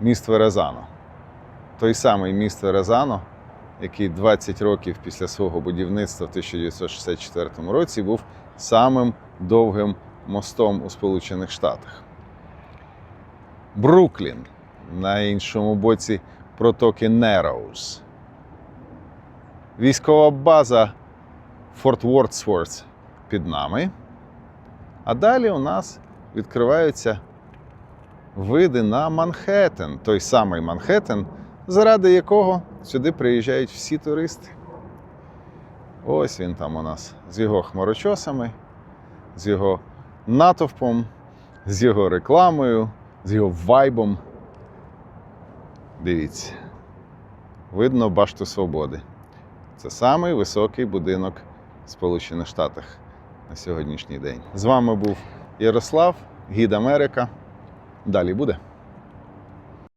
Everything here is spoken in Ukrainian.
міст Верезано. Той самий міст Верезано, який 20 років після свого будівництва в 1964 році був самим довгим мостом у Сполучених Штатах. Бруклін на іншому боці протоки Нероуз. Військова база Форт Вордсворт під нами. А далі у нас відкриваються види на Манхеттен, той самий Манхеттен, заради якого сюди приїжджають всі туристи. Ось він там у нас з його хмарочосами, з його натовпом, з його рекламою, з його вайбом. Дивіться. Видно башту свободи. Це самий високий будинок в Сполучених Штатах на сьогоднішній день. З вами був Ярослав, Гід Америка. Далі буде.